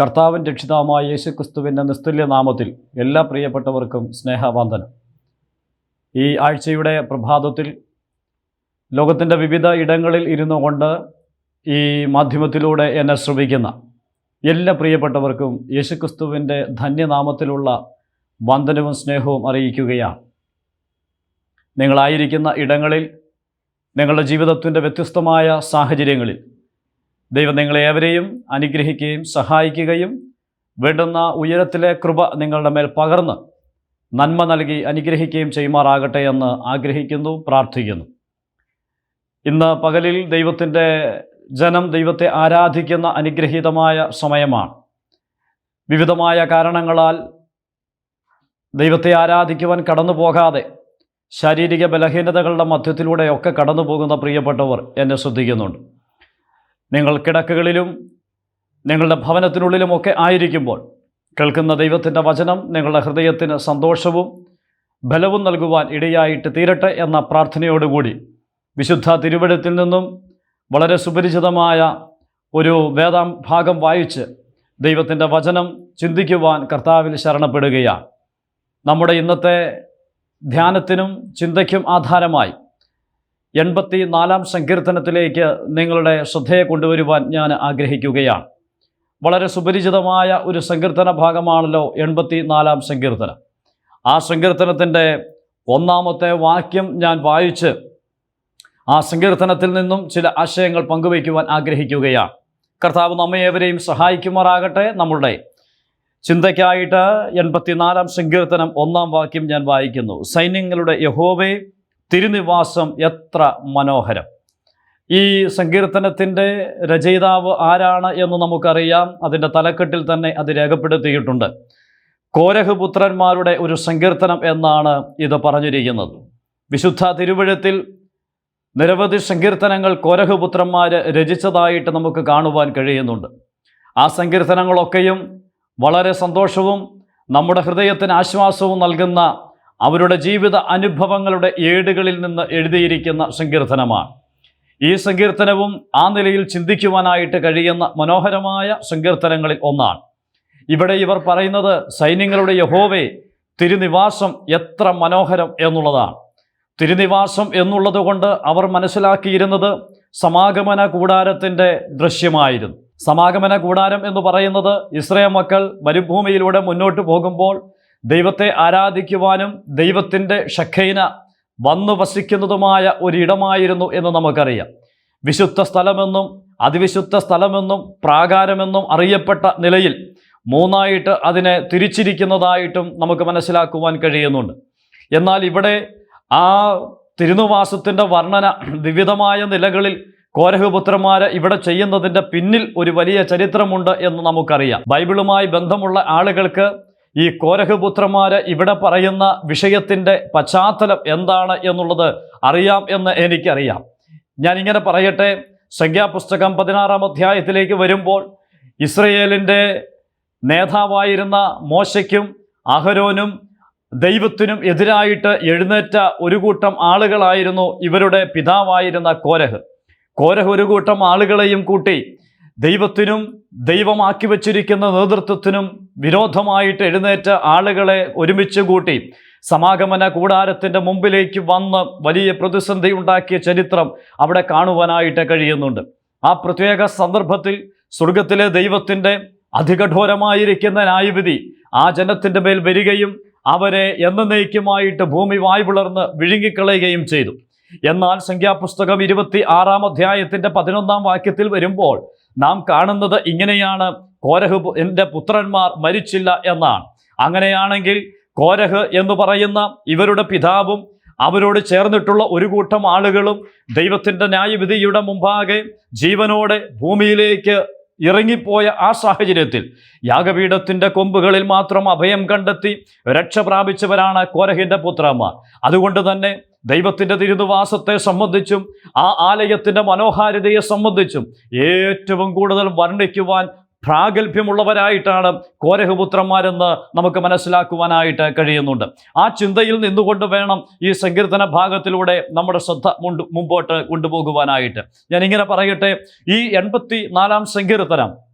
കർത്താവിൻ രക്ഷിതാവുമായ യേശുക്രിസ്തുവിന്റെ നിസ്തുല്യ നാമത്തിൽ എല്ലാ പ്രിയപ്പെട്ടവർക്കും സ്നേഹവാന്ദനം ഈ ആഴ്ചയുടെ പ്രഭാതത്തിൽ ലോകത്തിന്റെ വിവിധ ഇടങ്ങളിൽ ഇരുന്നു കൊണ്ട് ഈ മാധ്യമത്തിലൂടെ എന്നെ ശ്രമിക്കുന്ന എല്ലാ പ്രിയപ്പെട്ടവർക്കും യേശുക്രിസ്തുവിന്റെ ധന്യനാമത്തിലുള്ള വന്ദനവും സ്നേഹവും അറിയിക്കുകയാണ്. നിങ്ങളായിരിക്കുന്ന ഇടങ്ങളിൽ നിങ്ങളുടെ ജീവിതത്തിന്റെ വ്യത്യസ്തമായ സാഹചര്യങ്ങളിൽ ദൈവം നിങ്ങളെ ഏവരെയും അനുഗ്രഹിക്കുകയും സഹായിക്കുകയും വേണ്ടുന്ന ഉയരത്തിലെ കൃപ നിങ്ങളുടെ മേൽ പകർന്ന് നന്മ നൽകി അനുഗ്രഹിക്കുകയും ചെയ്യുമാറാകട്ടെ എന്ന് ആഗ്രഹിക്കുന്നു പ്രാർത്ഥിക്കുന്നു. ഇന്ന് പകലിൽ ദൈവത്തിന്റെ ജനം ദൈവത്തെ ആരാധിക്കുന്ന അനുഗ്രഹീതമായ സമയമാണ്. വിവിധമായ കാരണങ്ങളാൽ ദൈവത്തെ ആരാധിക്കുവാൻ കടന്നു പോകാതെ ശാരീരിക ബലഹീനതകളുടെ മധ്യത്തിലൂടെയൊക്കെ കടന്നു പോകുന്ന പ്രിയപ്പെട്ടവർ എന്നെ ശ്രദ്ധിക്കുന്നുണ്ട്. നിങ്ങൾ കിടക്കുകളിലും നിങ്ങളുടെ ഭവനത്തിനുള്ളിലുമൊക്കെ ആയിരിക്കുമ്പോൾ കേൾക്കുന്ന ദൈവത്തിന്റെ വചനം നിങ്ങളുടെ ഹൃദയത്തിന് സന്തോഷവും ബലവും നൽകുവാൻ ഇടയായിട്ട് തീരട്ടെ എന്ന പ്രാർത്ഥനയോടുകൂടി വിശുദ്ധ തിരുവഴുത്തിൽ നിന്നും വളരെ സുപരിചിതമായ ഒരു വേദാം ഭാഗം വായിച്ച് ദൈവത്തിന്റെ വചനം ചിന്തിക്കുവാൻ കർത്താവിൽ ശരണപ്പെടുകയാണ്. നമ്മുടെ ഇന്നത്തെ ധ്യാനത്തിനും ചിന്തയ്ക്കും ആധാരമായി എൺപത്തി നാലാം സങ്കീർത്തനത്തിലേക്ക് നിങ്ങളുടെ ശ്രദ്ധയെ കൊണ്ടുവരുവാൻ ഞാൻ ആഗ്രഹിക്കുകയാണ്. വളരെ സുപരിചിതമായ ഒരു സങ്കീർത്തന ഭാഗമാണല്ലോ എൺപത്തി നാലാം സങ്കീർത്തനം. ആ സങ്കീർത്തനത്തിന്റെ ഒന്നാമത്തെ വാക്യം ഞാൻ വായിച്ച് ആ സങ്കീർത്തനത്തിൽ നിന്നും ചില ആശയങ്ങൾ പങ്കുവയ്ക്കുവാൻ ആഗ്രഹിക്കുകയാണ്. കർത്താവ് നമ്മയേവരെയും സഹായിക്കുമാറാകട്ടെ. നമ്മളുടെ ചിന്തയ്ക്കായിട്ട് എൺപത്തിനാലാം സങ്കീർത്തനം ഒന്നാം വാക്യം ഞാൻ വായിക്കുന്നു. സൈന്യങ്ങളുടെ യഹോവേ തിരുനിവാസം എത്ര മനോഹരം. ഈ സങ്കീർത്തനത്തിന്റെ രചയിതാവ് ആരാണ് എന്ന് നമുക്കറിയാം. അതിന്റെ തലക്കെട്ടിൽ തന്നെ അത് രേഖപ്പെടുത്തിയിട്ടുണ്ട്. കോരഹ് പുത്രന്മാരുടെ ഒരു സങ്കീർത്തനം എന്നാണ് ഇത് പറഞ്ഞിരിക്കുന്നത്. വിശുദ്ധ തിരുവഴുത്തിൽ നിരവധി സങ്കീർത്തനങ്ങൾ കോരഹ് പുത്രന്മാർ രചിച്ചതായിട്ട് നമുക്ക് കാണുവാൻ കഴിയുന്നുണ്ട്. ആ സങ്കീർത്തനങ്ങളൊക്കെയും വളരെ സന്തോഷവും നമ്മുടെ ഹൃദയത്തിന് ആശ്വാസവും നൽകുന്ന അവരുടെ ജീവിത അനുഭവങ്ങളുടെ ഏടുകളിൽ നിന്ന് എഴുതിയിരിക്കുന്ന സങ്കീർത്തനമാണ്. ഈ സങ്കീർത്തനവും ആ നിലയിൽ ചിന്തിക്കുവാനായിട്ട് കഴിയുന്ന മനോഹരമായ സങ്കീർത്തനങ്ങളിൽ ഒന്നാണ്. ഇവിടെ ഇവർ പറയുന്നത് സൈന്യങ്ങളുടെ യഹോവേ തിരുനിവാസം എത്ര മനോഹരം എന്നുള്ളതാണ്. തിരുനിവാസം എന്നുള്ളതുകൊണ്ട് അവർ മനസ്സിലാക്കിയിരുന്നത് സമാഗമന കൂടാരത്തിന്റെ ദൃശ്യമായിരുന്നു. സമാഗമന കൂടാരം എന്ന് പറയുന്നത് ഇസ്രയേൽ മക്കൾ മരുഭൂമിയിലൂടെ മുന്നോട്ട് പോകുമ്പോൾ ദൈവത്തെ ആരാധിക്കുവാനും ദൈവത്തിന്റെ ഷഖൈന വന്നു വസിക്കുന്നതുമായ ഒരിടമായിരുന്നു എന്ന് നമുക്കറിയാം. വിശുദ്ധ സ്ഥലമെന്നും അതിവിശുദ്ധ സ്ഥലമെന്നും പ്രാകാരമെന്നും അറിയപ്പെട്ട നിലയിൽ മൂന്നായിട്ട് അതിനെ തിരിച്ചിരിക്കുന്നതായിട്ടും നമുക്ക് മനസ്സിലാക്കുവാൻ കഴിയുന്നുണ്ട്. എന്നാൽ ഇവിടെ ആ തിരുനിവാസത്തിന്റെ വർണന വിവിധമായ നിലകളിൽ കോരഹപുത്രന്മാരെ ഇവിടെ ചെയ്യുന്നതിന്റെ പിന്നിൽ ഒരു വലിയ ചരിത്രമുണ്ട് എന്ന് നമുക്കറിയാം. ബൈബിളുമായി ബന്ധമുള്ള ആളുകൾക്ക് ഈ കോരഹപുത്രന്മാര് ഇവിടെ പറയുന്ന വിഷയത്തിന്റെ പശ്ചാത്തലം എന്താണ് എന്നുള്ളത് അറിയാം എന്ന് എനിക്കറിയാം. ഞാൻ ഇങ്ങനെ പറയട്ടെ സംഖ്യാപുസ്തകം പതിനാറാം അധ്യായത്തിലേക്ക് വരുമ്പോൾ ഇസ്രയേലിന്റെ നേതാവായിരുന്ന മോശയ്ക്കും അഹരോനും ദൈവത്തിനും എതിരായിട്ട് എഴുന്നേറ്റ ഒരു കൂട്ടം ആളുകളായിരുന്നു ഇവരുടെ പിതാവായിരുന്ന കോരഹ്. കോരഹ് ഒരു കൂട്ടം ആളുകളെയും കൂട്ടി ദൈവത്തിനും ദൈവമാക്കി വച്ചിരിക്കുന്ന നേതൃത്വത്തിനും വിരോധമായിട്ട് എഴുന്നേറ്റ ആളുകളെ ഒരുമിച്ച് കൂട്ടി സമാഗമന കൂടാരത്തിന്റെ മുമ്പിലേക്ക് വന്ന് വലിയ പ്രതിസന്ധി ഉണ്ടാക്കിയ ചരിത്രം അവിടെ കാണുവാനായിട്ട് കഴിയുന്നുണ്ട്. ആ പ്രത്യേക സന്ദർഭത്തിൽ സ്വർഗത്തിലെ ദൈവത്തിന്റെ അധികഠോരമായിരിക്കുന്ന ന്യായവിധി ആ ജനത്തിന്റെ മേൽ വരികയും അവരെ എന്നേക്കുമായിട്ട് ഭൂമി വായ് പിളർന്ന് വിഴുങ്ങിക്കളയുകയും ചെയ്തു. എന്നാൽ സംഖ്യാപുസ്തകം ഇരുപത്തി ആറാം അധ്യായത്തിന്റെ പതിനൊന്നാം വാക്യത്തിൽ വരുമ്പോൾ നാം കാണുന്നത് ഇങ്ങനെയാണ് കോരഹ് എന്റെ പുത്രന്മാർ മരിച്ചില്ല എന്നാണ്. അങ്ങനെയാണെങ്കിൽ കോരഹ് എന്ന് പറയുന്ന ഇവരുടെ പിതാവും അവരോട് ചേർന്നിട്ടുള്ള ഒരു കൂട്ടം ആളുകളും ദൈവത്തിന്റെ ന്യായവിധിയുടെ മുമ്പാകെ ജീവനോടെ ഭൂമിയിലേക്ക് ഇറങ്ങിപ്പോയ ആ സാഹചര്യത്തിൽ യാഗപീഠത്തിന്റെ കൊമ്പുകളിൽ മാത്രം അഭയം കണ്ടെത്തി രക്ഷ പ്രാപിച്ചവരാണ് കോരഹിന്റെ പുത്രന്മാർ. അതുകൊണ്ട് തന്നെ ദൈവത്തിന്റെ തിരുനിവാസത്തെ സംബന്ധിച്ചും ആ ആലയത്തിന്റെ മനോഹാരിതയെ സംബന്ധിച്ചും ഏറ്റവും കൂടുതൽ വർണിക്കുവാൻ പ്രാഗൽഭ്യമുള്ളവരായിട്ടാണ് കോരഹപുത്രന്മാരെന്ന് നമുക്ക് മനസ്സിലാക്കുവാനായിട്ട് കഴിയുന്നുണ്ട്. ആ ചിന്തയിൽ നിന്നുകൊണ്ട് വേണം ഈ സങ്കീർത്തന ഭാഗത്തിലൂടെ നമ്മുടെ ശ്രദ്ധ മുമ്പോട്ട് കൊണ്ടുപോകുവാനായിട്ട്. ഞാനിങ്ങനെ പറയട്ടെ ഈ എൺപത്തി നാലാം സങ്കീർത്തനം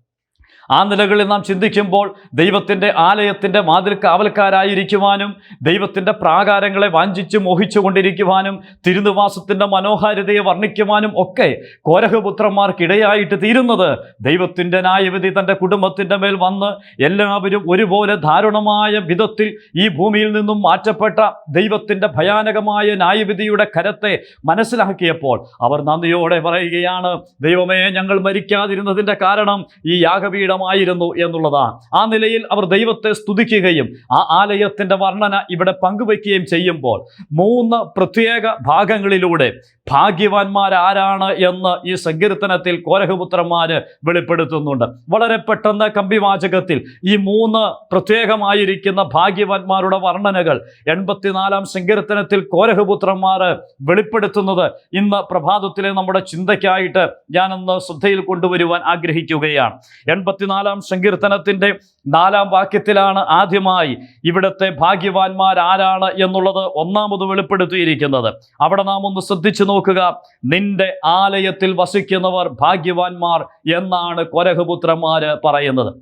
ആ നിലകളിൽ നാം ചിന്തിക്കുമ്പോൾ ദൈവത്തിന്റെ ആലയത്തിന്റെ വാതിൽ കാവൽക്കാരായിരിക്കുവാനും ദൈവത്തിന്റെ പ്രാകാരങ്ങളെ വാഞ്ചിച്ച് മോഹിച്ചു കൊണ്ടിരിക്കുവാനും തിരുനിവാസത്തിന്റെ മനോഹാരിതയെ വർണിക്കുവാനും ഒക്കെ കോരഹപുത്രന്മാർക്കിടയായിട്ട് തീരുന്നത് ദൈവത്തിന്റെ ന്യായവിധി തന്റെ കുടുംബത്തിന്റെ മേൽ വന്ന് എല്ലാവരും ഒരുപോലെ ദാരുണമായ വിധത്തിൽ ഈ ഭൂമിയിൽ നിന്നും മാറ്റപ്പെട്ട ദൈവത്തിന്റെ ഭയാനകമായ ന്യായവിധിയുടെ കരത്തെ മനസ്സിലാക്കിയപ്പോൾ അവർ നന്ദിയോടെ പറയുകയാണ് ദൈവമേ ഞങ്ങൾ മരിക്കാതിരുന്നതിന്റെ കാരണം ഈ യാഗപീഠമായിരുന്നു എന്നുള്ളതാണ് ആ നിലയിൽ അവർ ദൈവത്തെ സ്തുതിക്കുകയും ആ ആലയത്തിന്റെ വർണന ഇവിടെ പങ്കുവയ്ക്കുകയും ചെയ്യുമ്പോൾ മൂന്ന് പ്രത്യേക ഭാഗങ്ങളിലൂടെ ഭാഗ്യവാന്മാരാരാണ് എന്ന് ഈ സങ്കീർത്തനത്തിൽ കോരഹപുത്രന്മാര് വെളിപ്പെടുത്തുന്നുണ്ട്. വളരെ പെട്ടെന്ന് കമ്പിവാചകത്തിൽ ഈ മൂന്ന് പ്രത്യേകമായിരിക്കുന്ന ഭാഗ്യവാന്മാരുടെ വർണനകൾ എൺപത്തിനാലാം സങ്കീർത്തനത്തിൽ കോരഹപുത്രന്മാർ വെളിപ്പെടുത്തുന്നത് ഇന്ന് പ്രഭാതത്തിലെ നമ്മുടെ ചിന്തയ്ക്കായിട്ട് ഞാനൊന്ന് ശ്രദ്ധയിൽ കൊണ്ടുവരുവാൻ ആഗ്രഹിക്കുകയാണ്. എൺപത്തിനാലാം സങ്കീർത്തനത്തിന്റെ നാലാം വാക്യത്തിലാണ് ആദ്യമായി ഇവിടുത്തെ ഭാഗ്യവാന്മാർ ആരാണ് എന്നുള്ളത് ഒന്നാമത് വെളിപ്പെടുത്തിയിരിക്കുന്നത്. അവിടെ നാം ഒന്ന് ശ്രദ്ധിച്ചു നോക്കുക. നിന്റെ ആലയത്തിൽ വസിക്കുന്നവർ ഭാഗ്യവാന്മാർ എന്നാണ് കൊരഹപുത്രന്മാര് പറയുന്നത്.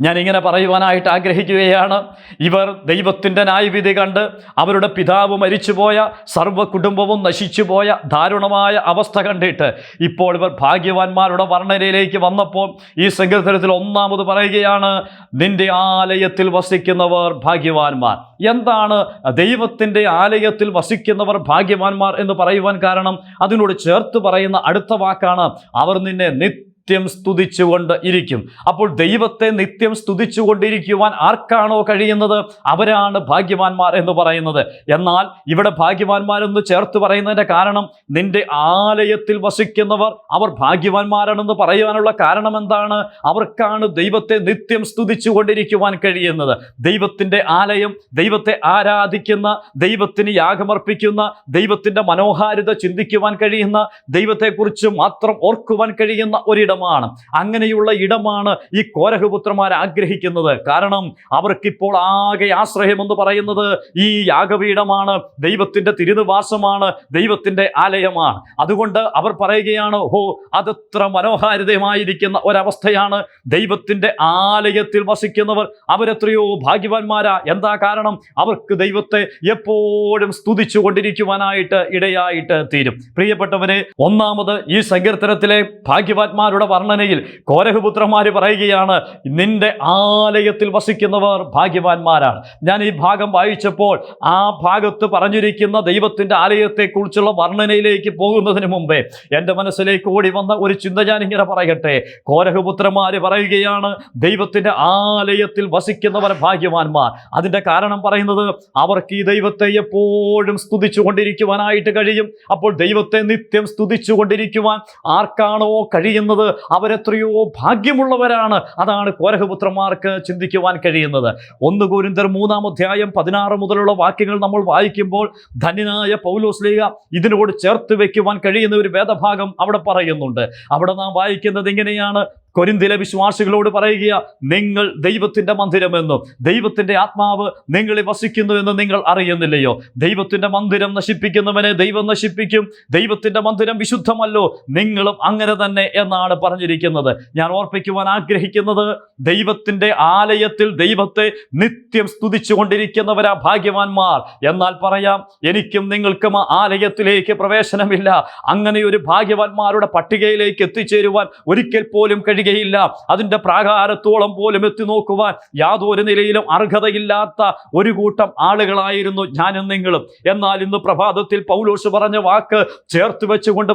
ഞാൻ ഇങ്ങനെ പറയുവാനായിട്ട് ആഗ്രഹിക്കുകയാണ്. ഇവർ ദൈവത്തിന്റെ ന്യായവിധി കണ്ട് അവരുടെ പിതാവ് മരിച്ചുപോയ സർവ കുടുംബവും നശിച്ചുപോയ ദാരുണമായ അവസ്ഥ കണ്ടിട്ട് ഇപ്പോൾ ഇവർ ഭാഗ്യവാന്മാരുടെ വർണനയിലേക്ക് വന്നപ്പോൾ ഈ സങ്കീർത്തനത്തിൽ ഒന്നാമത് പറയുകയാണ് നിന്റെ ആലയത്തിൽ വസിക്കുന്നവർ ഭാഗ്യവാന്മാർ. എന്താണ് ദൈവത്തിന്റെ ആലയത്തിൽ വസിക്കുന്നവർ ഭാഗ്യവാന്മാർ എന്ന് പറയുവാൻ കാരണം? അതിനോട് ചേർത്ത് പറയുന്ന അടുത്ത വാക്കാണ് അവർ നിന്നെ നിത്യ നിത്യം സ്തുതിച്ചുകൊണ്ട് ഇരിക്കും. അപ്പോൾ ദൈവത്തെ നിത്യം സ്തുതിച്ചുകൊണ്ടിരിക്കുവാൻ ആർക്കാണോ കഴിയുന്നത്? അവരാണ് ഭാഗ്യവാന്മാർ എന്ന് പറയുന്നത്. എന്നാൽ ഇവിടെ ഭാഗ്യവാന്മാരെന്ന് ചേർത്ത് പറയുന്നതിന്റെ കാരണം നിന്റെ ആലയത്തിൽ വസിക്കുന്നവർ അവർ ഭാഗ്യവാന്മാരാണെന്ന് പറയുവാനുള്ള കാരണം എന്താണ്? അവർക്കാണ് ദൈവത്തെ നിത്യം സ്തുതിച്ചുകൊണ്ടിരിക്കുവാൻ കഴിയുന്നത്. ദൈവത്തിന്റെ ആലയം ദൈവത്തെ ആരാധിക്കുന്ന ദൈവത്തിന് യാഗമർപ്പിക്കുന്ന ദൈവത്തിന്റെ മനോഹാരിത ചിന്തിക്കുവാൻ കഴിയുന്ന ദൈവത്തെക്കുറിച്ച് മാത്രം ഓർക്കുവാൻ കഴിയുന്ന ഒരിടമാണ് അങ്ങനെയുള്ള ഇടമാണ് ഈ കോരഹപുത്രന്മാർ ആഗ്രഹിക്കുന്നത്. കാരണം അവർക്കിപ്പോൾ ആകെ ആശ്രയം എന്ന് പറയുന്നത് ഈ യാഗപീഠമാണ് ദൈവത്തിന്റെ തിരുനിവാസമാണ് ദൈവത്തിന്റെ ആലയമാണ്. അതുകൊണ്ട് അവർ പറയുകയാണ് ഓ അതത്ര മനോഹാരിതമായിരിക്കുന്ന ഒരവസ്ഥയാണ് ദൈവത്തിന്റെ ആലയത്തിൽ വസിക്കുന്നവർ. അവരെത്രയോ ഭാഗ്യവാന്മാരാ. എന്താ കാരണം? അവർക്ക് ദൈവത്തെ എപ്പോഴും സ്തുതിച്ചു കൊണ്ടിരിക്കുവാനായിട്ട് ഇടയായിട്ട് തീരും. പ്രിയപ്പെട്ടവരെ ഒന്നാമത് ഈ സങ്കീർത്തനത്തിലെ ഭാഗ്യവാന്മാരുടെ വർണനയിൽ കോരഹുപുത്രന്മാർ പറയുകയാണ് നിന്റെ ആലയത്തിൽ വസിക്കുന്നവർ ഭാഗ്യവാന്മാരാണ്. ഞാൻ ഈ ഭാഗം വായിച്ചപ്പോൾ ആ ഭാഗത്ത് പറഞ്ഞിരിക്കുന്ന ദൈവത്തിന്റെ ആലയത്തെക്കുറിച്ചുള്ള വർണനയിലേക്ക് പോകുന്നതിന് മുമ്പേ എന്റെ മനസ്സിലേക്ക് ഓടി വന്ന ഒരു ചിന്ത ഞാൻ ഇങ്ങനെ പറയട്ടെ. കോരഹുപുത്രന്മാർ പറയുകയാണ് ദൈവത്തിന്റെ ആലയത്തിൽ വസിക്കുന്നവർ ഭാഗ്യവാന്മാർ. അതിന്റെ കാരണം പറയുന്നത് അവർക്ക് ഈ ദൈവത്തെ എപ്പോഴും സ്തുതിച്ചു കൊണ്ടിരിക്കുവാനായിട്ട് കഴിയും. അപ്പോൾ ദൈവത്തെ നിത്യം സ്തുതിച്ചു കൊണ്ടിരിക്കുവാൻ ആർക്കാണോ കഴിയുന്നത്? അവരെത്രയോ ഭാഗ്യമുള്ളവരാണ്. അതാണ് കോരഹപുത്രന്മാർക്ക് ചിന്തിക്കുവാൻ കഴിയുന്നത്. ഒന്ന് കോരിന്തർ മൂന്നാം അധ്യായം പതിനാറ് മുതലുള്ള വാക്യങ്ങൾ നമ്മൾ വായിക്കുമ്പോൾ ധന്യനായ പൗലോസ് ലീഗ ഇതിനോട് ചേർത്ത് വെക്കുവാൻ കഴിയുന്ന ഒരു വേദഭാഗം അവിടെ പറയുന്നുണ്ട്. അവിടെ നാം വായിക്കുന്നത് ഇങ്ങനെയാണ്. കൊരിന്തിലെ വിശ്വാസികളോട് പറയുക നിങ്ങൾ ദൈവത്തിന്റെ മന്ദിരമെന്നും ദൈവത്തിന്റെ ആത്മാവ് നിങ്ങളിൽ വസിക്കുന്നു എന്നും നിങ്ങൾ അറിയുന്നില്ലയോ? ദൈവത്തിന്റെ മന്ദിരം നശിപ്പിക്കുന്നവനെ ദൈവം നശിപ്പിക്കും. ദൈവത്തിന്റെ മന്ദിരം വിശുദ്ധമല്ലോ. നിങ്ങളും അങ്ങനെ തന്നെ എന്നാണ് പറഞ്ഞിരിക്കുന്നത്. ഞാൻ ഓർപ്പിക്കുവാൻ ആഗ്രഹിക്കുന്നത് ദൈവത്തിന്റെ ആലയത്തിൽ ദൈവത്തെ നിത്യം സ്തുതിച്ചുകൊണ്ടിരിക്കുന്നവരാ ഭാഗ്യവാന്മാർ. എന്നാൽ പറയാം എനിക്കും നിങ്ങൾക്കും ആലയത്തിലേക്ക് പ്രവേശനമില്ല. അങ്ങനെ ഒരു ഭാഗ്യവാന്മാരുടെ പട്ടികയിലേക്ക് എത്തിച്ചേരുവാൻ ഒരിക്കൽ പോലും കഴിയുകയില്ല അതിന്റെ പ്രാകാരത്തോളം പോലും എത്തി നോക്കുവാൻ യാതൊരു നിലയിലും അർഹതയില്ലാത്ത ഒരു കൂട്ടം ആളുകളായിരുന്നു ഞാനും നിങ്ങളും. എന്നാൽ ഇന്ന് പ്രഭാതത്തിൽ പൗലോസ് പറഞ്ഞ വാക്ക് ചേർത്ത് വെച്ചുകൊണ്ട്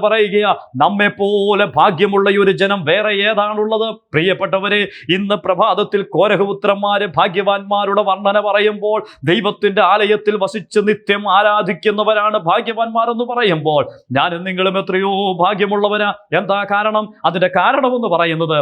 നമ്മെ പോലെ ഭാഗ്യമുള്ള ഒരു ജനം വേറെ ഏതാണുള്ളത്? പ്രിയപ്പെട്ടവരെ ഇന്ന് പ്രഭാതത്തിൽ കോരഹപുത്രന്മാര് ഭാഗ്യവാന്മാരുടെ വർണന പറയുമ്പോൾ ദൈവത്തിന്റെ ആലയത്തിൽ വസിച്ച് നിത്യം ആരാധിക്കുന്നവരാണ് ഭാഗ്യവാന്മാർ എന്ന് പറയുമ്പോൾ ഞാനും നിങ്ങളും എത്രയോ ഭാഗ്യമുള്ളവരാ. എന്താ കാരണം? അതിന്റെ കാരണമെന്ന് പറയുന്നത്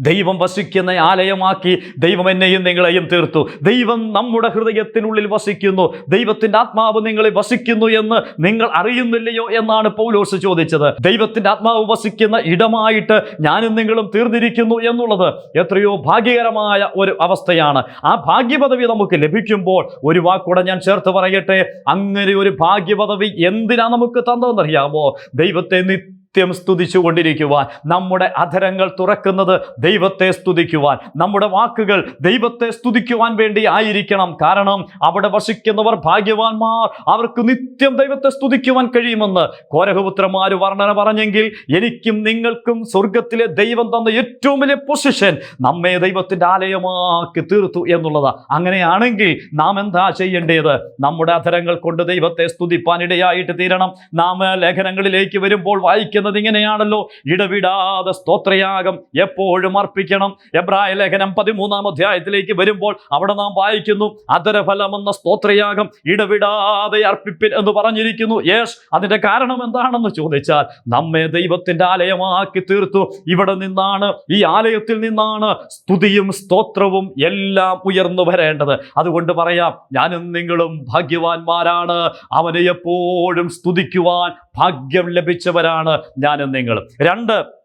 ദൈവം വസിക്കുന്ന ആലയമാക്കി ദൈവം എന്നെയും നിങ്ങളെയും തീർത്തു. ദൈവം നമ്മുടെ ഹൃദയത്തിനുള്ളിൽ വസിക്കുന്നു. ദൈവത്തിന്റെ ആത്മാവ് നിങ്ങളെ വസിക്കുന്നു എന്ന് നിങ്ങൾ അറിയുന്നില്ലയോ എന്നാണ് പൗലോസ് ചോദിച്ചത്. ദൈവത്തിന്റെ ആത്മാവ് വസിക്കുന്ന ഇടമായിട്ട് ഞാനും നിങ്ങളും തീർന്നിരിക്കുന്നു എന്നുള്ളത് എത്രയോ ഭാഗ്യകരമായ ഒരു അവസ്ഥയാണ്. ആ ഭാഗ്യപദവി നമുക്ക് ലഭിക്കുമ്പോൾ ഒരു വാക്കൂടെ ഞാൻ ചേർത്ത് പറയട്ടെ? അങ്ങനെ ഒരു ഭാഗ്യപദവി എന്തിനാ നമുക്ക് തന്നതെന്നറിയാമോ? ദൈവത്തെ നിത്യം നിത്യം സ്തുതിച്ചുകൊണ്ടിരിക്കുവാൻ. നമ്മുടെ അധരങ്ങൾ തുറക്കുന്നത് ദൈവത്തെ സ്തുതിക്കുവാൻ. നമ്മുടെ വാക്കുകൾ ദൈവത്തെ സ്തുതിക്കുവാൻ വേണ്ടി ആയിരിക്കണം. കാരണം അവിടെ വസിക്കുന്നവർ ഭാഗ്യവാന്മാർ. അവർക്ക് നിത്യം ദൈവത്തെ സ്തുതിക്കുവാൻ കഴിയുമെന്ന് കോരഹപുത്രന്മാർ വർണന പറഞ്ഞെങ്കിൽ എനിക്കും നിങ്ങൾക്കും സ്വർഗത്തിലെ ദൈവം തന്ന ഏറ്റവും വലിയ പൊസിഷൻ നമ്മെ ദൈവത്തിന്റെ ആലയമാക്കി തീർത്തു എന്നുള്ളത്. അങ്ങനെയാണെങ്കിൽ നാം എന്താ ചെയ്യേണ്ടത്? നമ്മുടെ അധരങ്ങൾ കൊണ്ട് ദൈവത്തെ സ്തുതിപ്പാൻ ഇടയായിട്ട് തീരണം. നാം ലേഖനങ്ങളിലേക്ക് വരുമ്പോൾ വായിക്കുന്നത് ഇങ്ങനെയാണല്ലോ. ഇടവിടാതെ സ്തോത്രയാഗം എപ്പോഴും അർപ്പിക്കണം. എബ്രായ ലേഖനം പതിമൂന്നാം അധ്യായത്തിലേക്ക് വരുമ്പോൾ അവിടെ നാം വായിക്കുന്നു അതരഫലം എന്ന സ്തോത്രയാഗം ഇടവിടാതെ അർപ്പിപ്പിൻ എന്ന് പറഞ്ഞിരിക്കുന്നു. യേശ് അതിന്റെ കാരണം എന്താണെന്ന് ചോദിച്ചാൽ നമ്മെ ദൈവത്തിന്റെ ആലയമാക്കി തീർത്തു. ഇവിടെ നിന്നാണ് ഈ ആലയത്തിൽ നിന്നാണ് സ്തുതിയും സ്തോത്രവും എല്ലാം ഉയർന്നു വരേണ്ടത്. അതുകൊണ്ട് പറയാം ഞാനും നിങ്ങളും ഭാഗ്യവാന്മാരാണ്. അവനെ എപ്പോഴും സ്തുതിക്കുവാൻ ഭാഗ്യം ലഭിച്ചവരാണ് ഞാനും നിങ്ങളും. രണ്ട്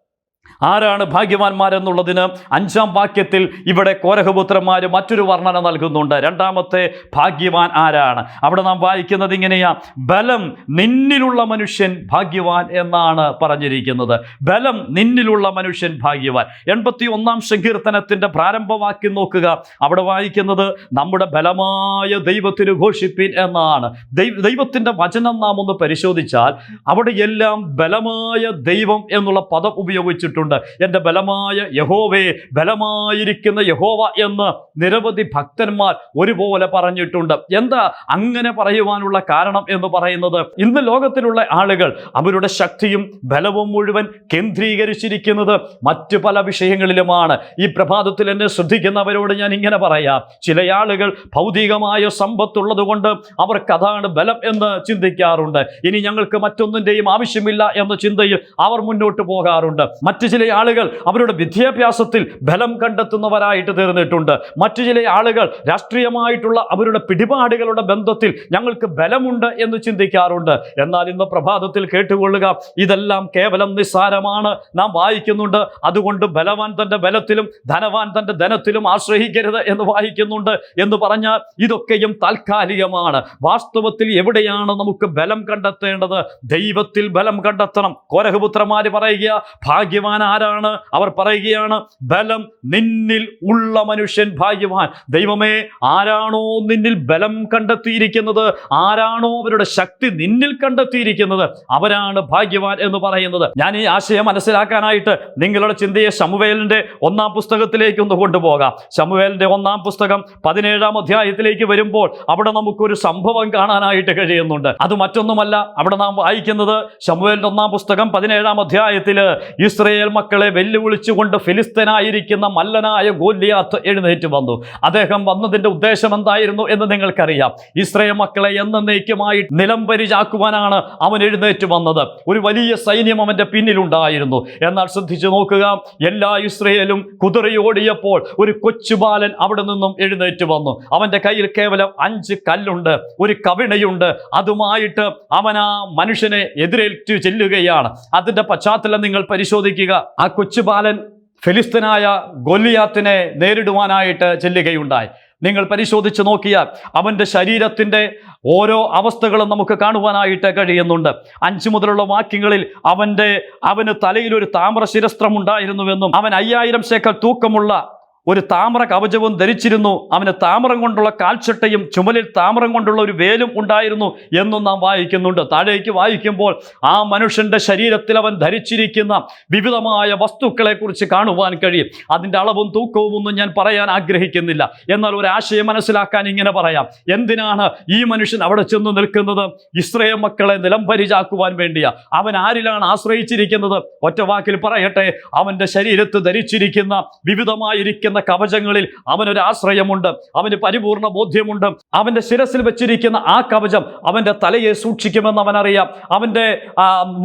ആരാണ് ഭാഗ്യവാന്മാരെന്നുള്ളതിന് അഞ്ചാം വാക്യത്തിൽ ഇവിടെ കോരഹപുത്രന്മാർ മറ്റൊരു വർണന നൽകുന്നുണ്ട്. രണ്ടാമത്തെ ഭാഗ്യവാൻ ആരാണ്? അവിടെ നാം വായിക്കുന്നത് ഇങ്ങനെയാ. ബലം നിന്നിലുള്ള മനുഷ്യൻ ഭാഗ്യവാൻ എന്നാണ് പറഞ്ഞിരിക്കുന്നത്. ബലം നിന്നിലുള്ള മനുഷ്യൻ ഭാഗ്യവാൻ. എൺപത്തി ഒന്നാം സങ്കീർത്തനത്തിന്റെ പ്രാരംഭവാക്യം നോക്കുക. അവിടെ വായിക്കുന്നത് നമ്മുടെ ബലമായ ദൈവത്തിന് ഘോഷിപ്പിൻ എന്നാണ്. ദൈവ ദൈവത്തിന്റെ വചനം നാം ഒന്ന് പരിശോധിച്ചാൽ അവിടെ എല്ലാം ബലമായ ദൈവം എന്നുള്ള പദം ഉപയോഗിച്ചിട്ടുണ്ട്. എന്റെ ബലമായ യഹോവേ ബലമായിരിക്കുന്ന യഹോവ എന്ന് നിരവധി ഭക്തന്മാർ ഒരുപോലെ പറഞ്ഞിട്ടുണ്ട്. എന്താ അങ്ങനെ പറയുവാനുള്ള കാരണം എന്ന് പറയുന്നത്? ഇന്ന് ലോകത്തിലുള്ള ആളുകൾ അവരുടെ ശക്തിയും ബലവും മുഴുവൻ കേന്ദ്രീകരിച്ചിരിക്കുന്നത് മറ്റു പല വിഷയങ്ങളിലുമാണ്. ഈ പ്രഭാതത്തിൽ എന്നെ ശ്രദ്ധിക്കുന്നവരോട് ഞാൻ ഇങ്ങനെ പറയാം. ചില ആളുകൾ ഭൗതികമായ സമ്പത്തുള്ളത് കൊണ്ട് അവർക്ക് അതാണ് ബലം എന്ന് ചിന്തിക്കാറുണ്ട്. ഇനി ഞങ്ങൾക്ക് മറ്റൊന്നിന്റെയും ആവശ്യമില്ല എന്ന ചിന്തയിൽ അവർ മുന്നോട്ട് പോകാറുണ്ട്. മറ്റു ചില ആളുകൾ അവരുടെ വിദ്യാഭ്യാസത്തിൽ ബലം കണ്ടെത്തുന്നവരായിട്ട് തീർന്നിട്ടുണ്ട്. മറ്റു ചില ആളുകൾ രാഷ്ട്രീയമായിട്ടുള്ള അവരുടെ പിടിപാടുകളുടെ ബന്ധത്തിൽ ഞങ്ങൾക്ക് ബലമുണ്ട് എന്ന് ചിന്തിക്കാറുണ്ട്. എന്നാൽ ഇന്ന് പ്രഭാതത്തിൽ കേട്ടുകൊള്ളുക ഇതെല്ലാം കേവലം നിസ്സാരമാണ്. നാം വായിക്കുന്നുണ്ട് അതുകൊണ്ട് ബലവാൻ തന്റെ ബലത്തിലും ധനവാൻ തന്റെ ധനത്തിലും ആശ്രയിക്കരുത് എന്ന് വായിക്കുന്നുണ്ട് എന്ന് പറഞ്ഞാൽ ഇതൊക്കെയും താൽക്കാലികമാണ്. വാസ്തവത്തിൽ എവിടെയാണ് നമുക്ക് ബലം കണ്ടെത്തേണ്ടത്? ദൈവത്തിൽ ബലം കണ്ടെത്തണം. കോരഹപുത്രമാര് പറയുക ഭാഗ്യവാൻ ആരാണ്? അവർ പറയുകയാണ് ബലം നിന്നിൽ ഉള്ള മനുഷ്യൻ ഭാഗ്യവാൻ. ദൈവമേ ആരാണോ നിന്നിൽ ബലം കണ്ടെത്തിയിരിക്കുന്നത്? ആരാണോ അവരുടെ ശക്തി നിന്നിൽ കണ്ടെത്തിയിരിക്കുന്നത്? അവരാണ് ഭാഗ്യവാൻ എന്ന് പറയുന്നത്. ഞാൻ ഈ ആശയം മനസ്സിലാക്കാനായിട്ട് നിങ്ങളുടെ ചിന്തയെ ശമുവേലിന്റെ ഒന്നാം പുസ്തകത്തിലേക്ക് ഒന്ന് കൊണ്ടുപോകാം. ശമുവേലിന്റെ ഒന്നാം പുസ്തകം പതിനേഴാം അധ്യായത്തിലേക്ക് വരുമ്പോൾ അവിടെ നമുക്കൊരു സംഭവം കാണാനായിട്ട് കഴിയുന്നുണ്ട്. അത് മറ്റൊന്നുമല്ല അവിടെ നാം വായിക്കുന്നത് ശമുവേലിന്റെ ഒന്നാം പുസ്തകം പതിനേഴാം അധ്യായത്തിൽ ഇസ്രയേൽ മക്കളെ വെല്ലുവിളിച്ചുകൊണ്ട് ഫിലിസ്തീനായിരിക്കുന്ന മല്ലനായ ഗോല്യാത്ത് എഴുന്നേറ്റ് വന്നു. അദ്ദേഹം വന്നതിന്റെ ഉദ്ദേശം എന്തായിരുന്നു എന്ന് നിങ്ങൾക്കറിയാം. ഇസ്രായേൽ മക്കളെ എന്ന എന്നേക്കുമായി നിലംപരിചാക്കുവാനാണ് അവൻ എഴുന്നേറ്റ് വന്നത്. ഒരു വലിയ സൈന്യം അവന്റെ പിന്നിലുണ്ടായിരുന്നു. എന്നാൽ ശ്രദ്ധിച്ചു നോക്കുക എല്ലാ ഇസ്രയേലും കുതിരയോടിയപ്പോൾ ഒരു കൊച്ചുബാലൻ അവിടെ നിന്നും എഴുന്നേറ്റ് വന്നു. അവന്റെ കയ്യിൽ കേവലം അഞ്ച് കല്ലുണ്ട് ഒരു കവിണയുണ്ട്. അതുമായിട്ട് അവൻ ആ മനുഷ്യനെ എതിരേറ്റു ചെല്ലുകയാണ്. അതിന്റെ പശ്ചാത്തലം നിങ്ങൾ പരിശോധിക്കുക. ആ കൊച്ചുബാലൻ ഫെലിസ്തനായ ഗൊല്ലിയാത്തിനെ നേരിടുവാനായിട്ട് ചെല്ലുകയുണ്ടായി. നിങ്ങൾ പരിശോധിച്ച് നോക്കിയാൽ അവന്റെ ശരീരത്തിന്റെ ഓരോ അവസ്ഥകളും നമുക്ക് കാണുവാനായിട്ട് കഴിയുന്നുണ്ട്. അഞ്ച് മുതലുള്ള വാക്യങ്ങളിൽ അവന്റെ അവന് തലയിൽ ഒരു താമ്ര ശിരസ്ത്രം ഉണ്ടായിരുന്നുവെന്നും അവൻ അയ്യായിരം ശേക്കൽ തൂക്കമുള്ള ഒരു താമ്ര കവചവും ധരിച്ചിരുന്നു. അവന് താമ്രം കൊണ്ടുള്ള കാൽച്ചട്ടയും ചുമലിൽ താമ്രം കൊണ്ടുള്ള ഒരു വേലും ഉണ്ടായിരുന്നു എന്നും നാം വായിക്കുന്നുണ്ട്. താഴേക്ക് വായിക്കുമ്പോൾ ആ മനുഷ്യന്റെ ശരീരത്തിൽ അവൻ ധരിച്ചിരിക്കുന്ന വിവിധമായ വസ്തുക്കളെ കുറിച്ച് കാണുവാൻ കഴിയും. അതിന്റെ അളവും തൂക്കവും ഒന്നും ഞാൻ പറയാൻ ആഗ്രഹിക്കുന്നില്ല. എന്നാൽ ഒരു ആശയം മനസ്സിലാക്കാൻ ഇങ്ങനെ പറയാം. എന്തിനാണ് ഈ മനുഷ്യൻ അവിടെ ചെന്ന് നിൽക്കുന്നത്? ഇസ്രയേൽ മക്കളെ നിലംപരിചാക്കുവാൻ വേണ്ടിയാ. അവൻ ആരിലാണ് ആശ്രയിച്ചിരിക്കുന്നത്? ഒറ്റവാക്കിൽ പറയട്ടെ. അവന്റെ ശരീരത്ത് ധരിച്ചിരിക്കുന്ന വിവിധമായിരിക്കുന്ന കവചങ്ങളിൽ അവനൊരു ആശ്രയമുണ്ട് അവന് പരിപൂർണ ബോധ്യമുണ്ട്. അവന്റെ ശിരസിൽ വെച്ചിരിക്കുന്ന ആ കവചം അവന്റെ തലയെ സൂക്ഷിക്കുമെന്ന് അവനറിയാം. അവന്റെ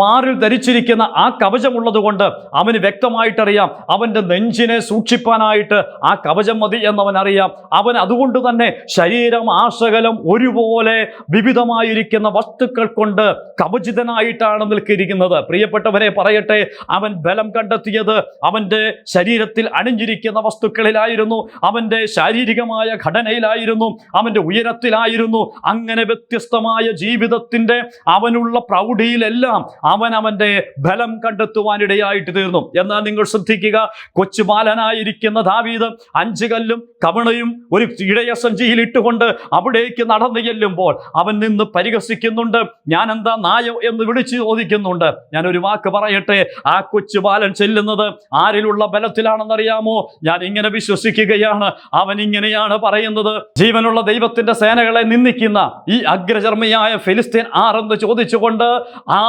മാറിൽ ധരിച്ചിരിക്കുന്ന ആ കവചമുള്ളത് കൊണ്ട് അവന് വ്യക്തമായിട്ടറിയാം. അവന്റെ നെഞ്ചിനെ സൂക്ഷിപ്പാനായിട്ട് ആ കവചം മതി എന്നവൻ അറിയാം അവൻ അതുകൊണ്ട് തന്നെ ശരീരം ആശകലം ഒരുപോലെ വിവിധമായിരിക്കുന്ന വസ്തുക്കൾ കൊണ്ട് കവചിതനായിട്ടാണ് നിൽക്കിയിരിക്കുന്നത്. പ്രിയപ്പെട്ടവരെ പറയട്ടെ അവൻ ബലം കണ്ടെത്തിയത് അവന്റെ ശരീരത്തിൽ അണിഞ്ഞിരിക്കുന്ന വസ്തുക്കളിൽ വസ്തുക്കളിലായിരുന്നു അവന്റെ ശാരീരികമായ ഘടനയിലായിരുന്നു അവന്റെ ഉയരത്തിലായിരുന്നു. അങ്ങനെ വ്യത്യസ്തമായ ജീവിതത്തിന്റെ അവനുള്ള പ്രൗഢിയിലെല്ലാം അവൻ അവന്റെ ബലം കണ്ടെത്തുവാനിടയായിട്ട് തീർന്നു. എന്നാൽ നിങ്ങൾ ശ്രദ്ധിക്കുക കൊച്ചു ബാലനായിരിക്കുന്ന ദാവീദ് അഞ്ച് കല്ലും കവണയും ഒരു ഇടയസഞ്ചിയിൽ ഇട്ടുകൊണ്ട് അവിടേക്ക് നടന്നു ചെല്ലുമ്പോൾ അവൻ നിന്ന് പരിഹസിക്കുന്നുണ്ട്. ഞാൻ എന്താ നായോ എന്ന് വിളിച്ചു ചോദിക്കുന്നുണ്ട്. ഞാൻ ഒരു വാക്ക് പറയട്ടെ? ആ കൊച്ചു ബാലൻ ചെല്ലുന്നത് ആരിലുള്ള ബലത്തിലാണെന്നറിയാമോ? ഞാൻ ഇങ്ങനെ വിശ്വസിക്കുകയാണ്. അവൻ ഇങ്ങനെയാണ് പറയുന്നത്. ജീവനുള്ള ദൈവത്തിന്റെ സേനകളെ നിന്ദിക്കുന്ന ഈ അഗ്രചർമ്മിയായ ഫിലിസ്തീൻ ആരെന്ന് ചോദിച്ചുകൊണ്ട് ആ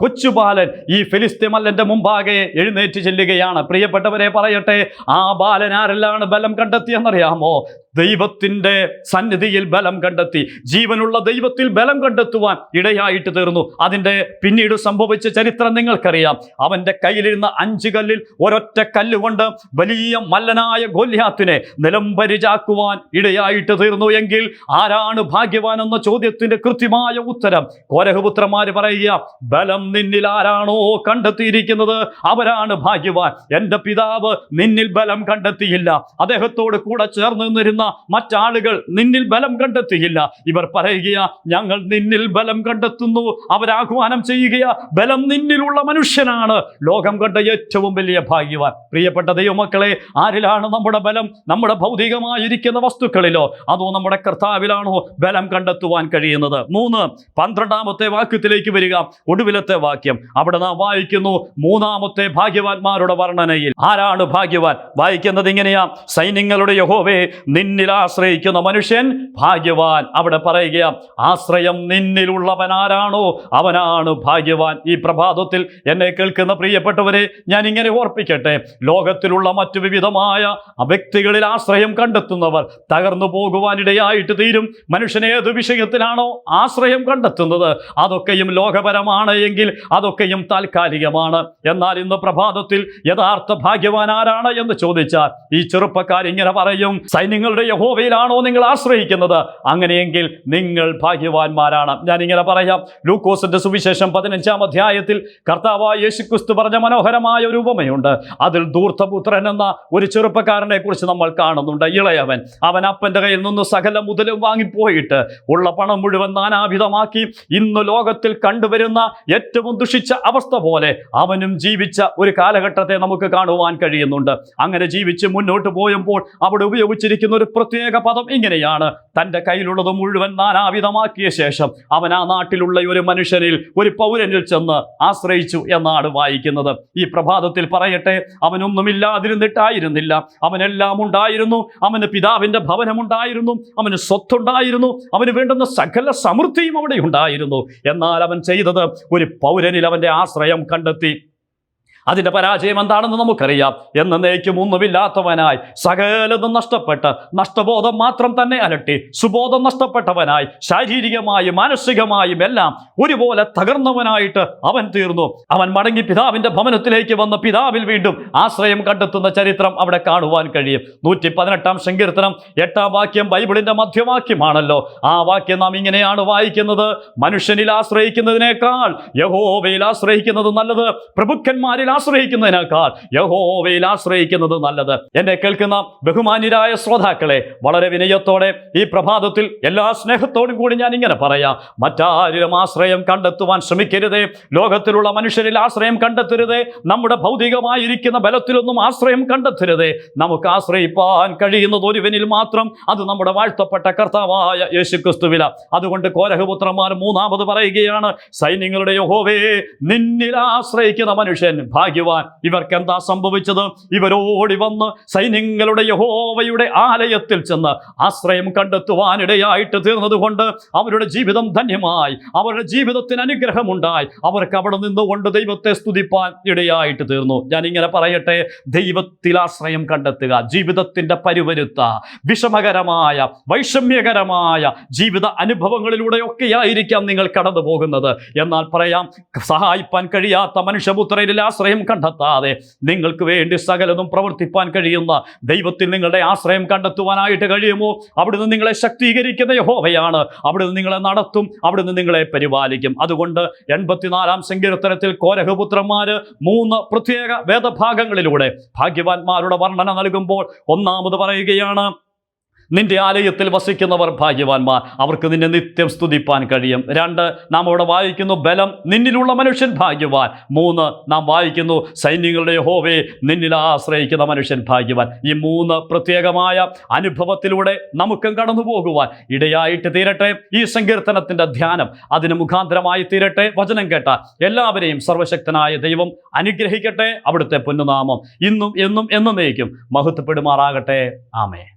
കൊച്ചുബാലൻ ഈ ഫിലിസ്തീൻ മല്ലന്റെ മുമ്പാകെ എഴുന്നേറ്റ് ചെല്ലുകയാണ്. പ്രിയപ്പെട്ടവരെ പറയട്ടെ ആ ബാലൻ ആരെല്ലാണ് ബലം കണ്ടെത്തിയെന്നറിയാമോ? ദൈവത്തിന്റെ സന്നിധിയിൽ ബലം കണ്ടെത്തി. ജീവനുള്ള ദൈവത്തിൽ ബലം കണ്ടെത്തുവാൻ ഇടയായിട്ട് തീർന്നു. അതിന്റെ പിന്നീട് സംഭവിച്ച ചരിത്രം നിങ്ങൾക്കറിയാം. അവന്റെ കയ്യിലിരുന്ന അഞ്ച് കല്ലിൽ ഒരൊറ്റ കല്ലുകൊണ്ട് വലിയ മല്ലനായ ഗോല്യാത്തിനെ നിലംപരിചാക്കുവാൻ ഇടയായിട്ട് തീർന്നു എങ്കിൽ ആരാണ് ഭാഗ്യവാൻ എന്ന ചോദ്യത്തിന്റെ കൃത്യമായ ഉത്തരം? കോരഹപുത്രന്മാർ പറയുക ബലം നിന്നിൽ ആരാണോ കണ്ടെത്തിയിരിക്കുന്നത്? അവരാണ് ഭാഗ്യവാൻ. എന്റെ പിതാവ് നിന്നിൽ ബലം കണ്ടെത്തിയില്ല. അദ്ദേഹത്തോട് കൂടെ ചേർന്ന് നിന്നിരുന്ന മറ്റാളുകൾ നിന്നിൽ ബലം കണ്ടെത്തിയില്ല. ഇവർ പറയുകയാ ഞങ്ങൾ നിന്നിൽ ബലം കണ്ടെത്തുന്നു. അവരാഹ്വാനം ചെയ്യുകയാ. ബലം നിന്നിലുള്ള മനുഷ്യനാണ്. ലോകം കണ്ട ഏറ്റവും വലിയ ഭാഗ്യവാൻ. പ്രിയപ്പെട്ട ദൈവമക്കളെ ആരിലാണ് നമ്മുടെ ബലം? നമ്മുടെ ഭൗതികമായിരിക്കുന്ന വസ്തുക്കളിലോ? അതോ നമ്മുടെ കർത്താവിലാണോ ബലം കണ്ടെത്തുവാൻ കഴിയുന്നത്? മൂന്ന് പന്ത്രണ്ടാമത്തെ വാക്യത്തിലേക്ക് വരിക. ഒടുവിലത്തെ വാക്യം. അവിടെ നാം വായിക്കുന്നു മൂന്നാമത്തെ ഭാഗ്യവാന്മാരുടെ വർണനയിൽ. ആരാണ് ഭാഗ്യവാൻ? വായിക്കുന്നത് ഇങ്ങനെയാ. സൈന്യങ്ങളുടെ യഹോവേ നിന്നിൽ ആശ്രയിക്കുന്ന മനുഷ്യൻ ഭാഗ്യവാൻ. അവിടെ പറയുക ആശ്രയം നിന്നിലുള്ളവൻ ആരാണോ? അവനാണ് ഭാഗ്യവാൻ. ഈ പ്രഭാതത്തിൽ എന്നെ കേൾക്കുന്ന പ്രിയപ്പെട്ടവരെ ഞാൻ ഇങ്ങനെ ഓർപ്പിക്കട്ടെ ലോകത്തിലുള്ള മറ്റു വിവിധമായ വ്യക്തികളിൽ ആശ്രയം കണ്ടെത്തുന്നവർ തകർന്നു പോകുവാനിടയായിട്ട് തീരും. മനുഷ്യൻ ഏത് വിഷയത്തിലാണോ ആശ്രയം കണ്ടെത്തുന്നത് അതൊക്കെയും ലോകപരമാണ് എങ്കിൽ അതൊക്കെയും താൽക്കാലികമാണ്. എന്നാൽ ഇന്ന് പ്രഭാതത്തിൽ യഥാർത്ഥ ഭാഗ്യവാൻ ആരാണ് എന്ന് ചോദിച്ചാൽ ഈ ചെറുപ്പക്കാർ ഇങ്ങനെ പറയും സൈന്യങ്ങളുടെ യഹോവയിലാണോ നിങ്ങൾ ആശ്രയിക്കുന്നത്? അങ്ങനെയെങ്കിൽ നിങ്ങൾ ഭാഗ്യവാന്മാരാണ്. ഞാൻ ഇങ്ങനെ പറയാം. ലൂക്കോസിന്റെ സുവിശേഷം പതിനഞ്ചാം അധ്യായത്തിൽ കർത്താവായ യേശുക്രിസ്തു പറഞ്ഞ മനോഹരമായ ഒരു ഉപമയുണ്ട്. അതിൽ ദൂർത്തപുത്രൻ എന്ന ഒരു ചെറുപ്പക്കാരനെ കുറിച്ച് നമ്മൾ കാണുന്നുണ്ട്. ഇളയവൻ അവൻ അപ്പന്റെ കയ്യിൽ നിന്ന് സകല മുതലും വാങ്ങിപ്പോയിട്ട് ഉള്ള പണം മുഴുവൻ നാനാവിധമാക്കി ഇന്ന് ലോകത്തിൽ കണ്ടുവരുന്ന ഏറ്റവും ദുഷിച്ച അവസ്ഥ പോലെ അവനും ജീവിച്ച ഒരു കാലഘട്ടത്തെ നമുക്ക് കാണുവാൻ കഴിയുന്നുണ്ട്. അങ്ങനെ ജീവിച്ച് മുന്നോട്ട് പോയപ്പോൾ അവിടെ ഉപയോഗിച്ചിരിക്കുന്ന ഒരു പ്രത്യേക പദം ഇങ്ങനെയാണ്. തന്റെ കയ്യിലുള്ളത് മുഴുവൻ നാനാവിധമാക്കിയ ശേഷം അവൻ ആ നാട്ടിലുള്ള ഒരു മനുഷ്യനിൽ ഒരു പൗരനിൽ ചെന്ന് ആശ്രയിച്ചു എന്നാണ് വായിക്കുന്നത്. ഈ പ്രഭാതത്തിൽ പറയട്ടെ അവനൊന്നുമില്ലാതിരുന്നിട്ടായിരുന്നില്ല അവനെല്ലാം ഉണ്ടായിരുന്നു. അവന് പിതാവിന്റെ ഭവനമുണ്ടായിരുന്നു അവന് സ്വത്തുണ്ടായിരുന്നു. അവന് വേണ്ടുന്ന സകല സമൃദ്ധിയും അവിടെ ഉണ്ടായിരുന്നു. എന്നാൽ അവൻ ചെയ്തത് ഒരു പൗരനിൽ അവന്റെ ആശ്രയം കണ്ടെത്തി. അതിന്റെ പരാജയം എന്താണെന്ന് നമുക്കറിയാം. എന്നേക്കും ഒന്നുമില്ലാത്തവനായി സകലതും നഷ്ടപ്പെട്ട് നഷ്ടബോധം മാത്രം തന്നെ അലട്ടി സുബോധം നഷ്ടപ്പെട്ടവനായി ശാരീരികമായും മാനസികമായും എല്ലാം ഒരുപോലെ തകർന്നവനായിട്ട് അവൻ തീർന്നു. അവൻ മടങ്ങി പിതാവിന്റെ ഭവനത്തിലേക്ക് വന്ന പിതാവിൽ വീണ്ടും ആശ്രയം കണ്ടെത്തുന്ന ചരിത്രം അവിടെ കാണുവാൻ കഴിയും. നൂറ്റി പതിനെട്ടാം സങ്കീർത്തനം എട്ടാം വാക്യം ബൈബിളിന്റെ മധ്യവാക്യമാണല്ലോ. ആ വാക്യം നാം ഇങ്ങനെയാണ് വായിക്കുന്നത്. മനുഷ്യനിൽ ആശ്രയിക്കുന്നതിനേക്കാൾ യഹോവയിൽ ആശ്രയിക്കുന്നത് നല്ലത്. പ്രഭുക്കന്മാരിൽ ആശ്രയിക്കുന്നതിനേക്കാൾ യഹോവയിൽ ആശ്രയിക്കുന്നത് നല്ലത്. എന്നെ കേൾക്കുന്ന ബഹുമാന്യരായ ശ്രോതാക്കളെ വളരെ വിനയത്തോടെ ഈ പ്രഭാതത്തിൽ എല്ലാ സ്നേഹത്തോടും കൂടി ഞാൻ ഇങ്ങനെ പറയാം. മറ്റാരിലും ആശ്രയം കണ്ടെത്തുവാൻ ശ്രമിക്കരുതേ. ലോകത്തിലുള്ള മനുഷ്യരിൽ ആശ്രയം കണ്ടെത്തരുതേ. നമ്മുടെ ഭൗതികമായിരിക്കുന്ന ബലത്തിലൊന്നും ആശ്രയം കണ്ടെത്തരുതേ. നമുക്ക് ആശ്രയിപ്പാൻ കഴിയുന്നത് ഒരുവനിൽ മാത്രം. അത് നമ്മുടെ വാഴ്ത്തപ്പെട്ട കർത്താവായ യേശുക്രിസ്തുവില. അതുകൊണ്ട് കോരഹപുത്രന്മാർ മൂന്നാമത് പറയുകയാണ് സൈന്യങ്ങളുടെ യഹോവേ നിന്നിൽ ആശ്രയിക്കുന്ന മനുഷ്യൻ ഭാഗ്യവാൻ ഇവർക്ക് എന്താ സംഭവിച്ചത് ഇവരോടി വന്ന് സൈന്യങ്ങളുടെ യഹോവയുടെ ആലയത്തിൽ ചെന്ന് ആശ്രയം കണ്ടെത്തുവാനിടയായിട്ട് തീർന്നതുകൊണ്ട് അവരുടെ ജീവിതം ധന്യമായി. അവരുടെ ജീവിതത്തിന് അനുഗ്രഹമുണ്ടായി. അവർക്ക് അവിടെ നിന്നുകൊണ്ട് ദൈവത്തെ സ്തുതിപ്പാൻ ഇടയായിട്ട് തീർന്നു. ഞാൻ ഇങ്ങനെ പറയട്ടെ ദൈവത്തിൽ ആശ്രയം കണ്ടെത്തുക ജീവിതത്തിന്റെ പരുവരുത്ത വിഷമകരമായ വൈഷമ്യകരമായ ജീവിത അനുഭവങ്ങളിലൂടെയൊക്കെ ആയിരിക്കാം നിങ്ങൾ കടന്നു പോകുന്നത് എന്നാൽ പറയാം സഹായിപ്പാൻ കഴിയാത്ത മനുഷ്യപുത്രയിൽ ആശ്രയം ആശ്രയം കണ്ടെത്താതെ നിങ്ങൾക്ക് വേണ്ടി സകലതും പ്രവർത്തിപ്പാൻ കഴിയുന്ന ദൈവത്തിൽ നിങ്ങളുടെ ആശ്രയം കണ്ടെത്തുവാനായിട്ട് കഴിയുമോ? അവിടുന്ന് നിങ്ങളെ ശക്തീകരിക്കുന്ന യഹോവയാണ്. അവിടുന്ന് നിങ്ങളെ നടത്തും അവിടുന്ന് നിങ്ങളെ പരിപാലിക്കും. അതുകൊണ്ട് എൺപത്തിനാലാം സങ്കീർത്തനത്തിൽ കോരഹപുത്രന്മാര് മൂന്ന് പ്രത്യേക വേദഭാഗങ്ങളിലൂടെ ഭാഗ്യവാന്മാരുടെ വർണന നൽകുമ്പോൾ ഒന്നാമത് പറയുകയാണ് നിന്റെ ആലയത്തിൽ വസിക്കുന്നവർ ഭാഗ്യവാന്മാർ. അവർക്ക് നിന്നെ നിത്യം സ്തുതിപ്പാൻ കഴിയും. രണ്ട് നാം അവിടെ വായിക്കുന്നു ബലം നിന്നിലുള്ള മനുഷ്യൻ ഭാഗ്യവാൻ. മൂന്ന് നാം വായിക്കുന്നു സൈന്യങ്ങളുടെ ഹോവേ നിന്നിൽ ആശ്രയിക്കുന്ന മനുഷ്യൻ ഭാഗ്യവാൻ. ഈ മൂന്ന് പ്രത്യേകമായ അനുഭവത്തിലൂടെ നമുക്കും കടന്നു പോകുവാൻ. ഇടയായിട്ട് തീരട്ടെ ഈ സങ്കീർത്തനത്തിന്റെ ധ്യാനം. അതിന് മുഖാന്തരമായി തീരട്ടെ വചനം കേട്ട എല്ലാവരെയും സർവശക്തനായ ദൈവം അനുഗ്രഹിക്കട്ടെ അവിടുത്തെ പൊന്നുനാമം. ഇന്നും എന്നും എന്നേക്കും മഹത്വപ്പെടുമാറാകട്ടെ. ആമേ